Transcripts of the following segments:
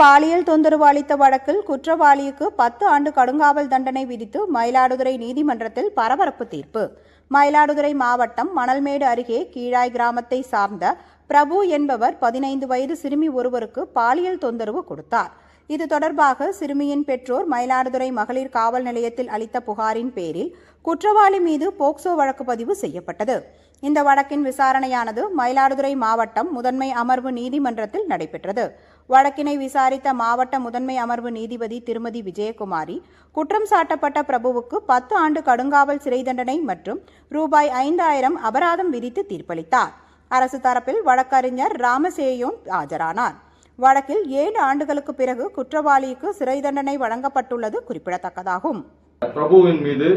பாலியல் தொந்தரவு அளித்த வழக்கில் குற்றவாளிக்கு பத்து ஆண்டு கடுங்காவல் தண்டனை விதித்து மயிலாடுதுறை நீதிமன்றத்தில் பரபரப்பு தீர்ப்பு. மயிலாடுதுறை மாவட்டம் மணல்மேடு அருகே கீழாய் கிராமத்தை சார்ந்த பிரபு என்பவர் பதினைந்து வயது சிறுமி ஒருவருக்கு பாலியல் தொந்தரவு கொடுத்தார். இது தொடர்பாக சிறுமியின் பெற்றோர் மயிலாடுதுறை மகளிர் காவல் நிலையத்தில் அளித்த புகாரின் பேரில் குற்றவாளி மீது போக்சோ வழக்கு பதிவு செய்யப்பட்டது. இந்த வழக்கின் விசாரணையானது மயிலாடுதுறை மாவட்டம் முதன்மை அமர்வு நீதிமன்றத்தில் நடைபெற்றது. வழக்கினை விசாரித்த மாவட்ட முதன்மை அமர்வு நீதிபதி திருமதி விஜயகுமாரி குற்றம் சாட்டப்பட்ட பிரபுவுக்கு பத்து ஆண்டு கடுங்காவல் சிறை தண்டனை மற்றும் ரூபாய் ஐந்தாயிரம் அபராதம் விதித்து தீர்ப்பளித்தார். அரசு தரப்பில் வழக்கறிஞர் ராமசேயோன் ஆஜரானார். வழக்கில் ஏழு ஆண்டுகளுக்கு பிறகு குற்றவாளிக்கு சிறை தண்டனை வழங்கப்பட்டுள்ளது குறிப்பிடத்தக்கதாகும். பிரபுவின் மீது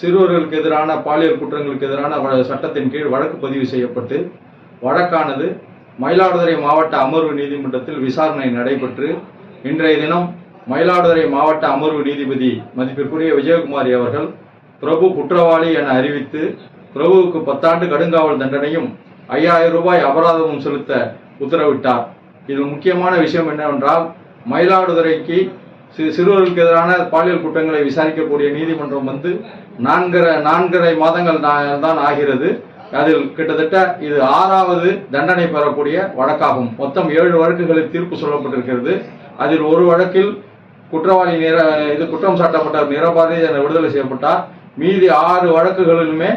சிறுவர்களுக்கு எதிரான பாலியல் குற்றங்களுக்கு எதிரான சட்டத்தின் கீழ் வழக்கு பதிவு செய்யப்பட்டு வழக்கானது மயிலாடுதுறை மாவட்ட அமர்வு நீதிமன்றத்தில் விசாரணை நடைபெற்று இன்றைய தினம் மயிலாடுதுறை மாவட்ட அமர்வு நீதிபதி மதிப்பிற்குரிய விஜயகுமாரி அவர்கள் பிரபு குற்றவாளி என அறிவித்து பிரபுவுக்கு பத்தாண்டு கடுங்காவல் தண்டனையும் ஐயாயிரம் ரூபாய் அபராதமும் செலுத்த உத்தரவிட்டார். இதில் முக்கியமான விஷயம் என்னவென்றால் மயிலாடுதுறைக்கு சிறுவர்களுக்கு எதிரான பாலியல் குற்றங்களை விசாரிக்கக்கூடிய நீதிமன்றம் வந்து நான்கரை நான்கரை மாதங்கள் தான் ஆகிறது. அதில் கிட்டத்தட்ட இது ஆறாவது தண்டனை பெறக்கூடிய வழக்காகும். மொத்தம் ஏழு வழக்குகளில் தீர்ப்பு சொல்லப்பட்டிருக்கிறது. அதில் ஒரு வழக்கில் குற்றவாளி நிர இது குற்றம் சாட்டப்பட்டவர் நிரபாரதி என விடுதலை செய்யப்பட்டார். மீதி ஆறு வழக்குகளிலுமே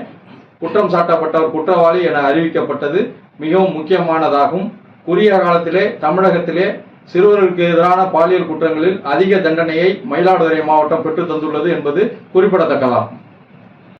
குற்றம் சாட்டப்பட்டவர் குற்றவாளி என அறிவிக்கப்பட்டது. மிகவும் முக்கியமானதாகும். குறுகிய காலத்திலே தமிழகத்திலே சிறுவர்களுக்கு எதிரான பாலியல் குற்றங்களில் அதிக தண்டனையை மயிலாடுதுறை மாவட்டம் பெற்று தந்துள்ளது என்பது குறிப்பிடத்தக்கதாகும்.